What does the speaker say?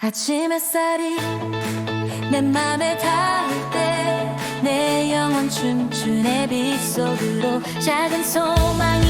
아침 햇살이 내 맘에 닿을 때 내 영혼 춤추네 빛 속으로 작은 소망이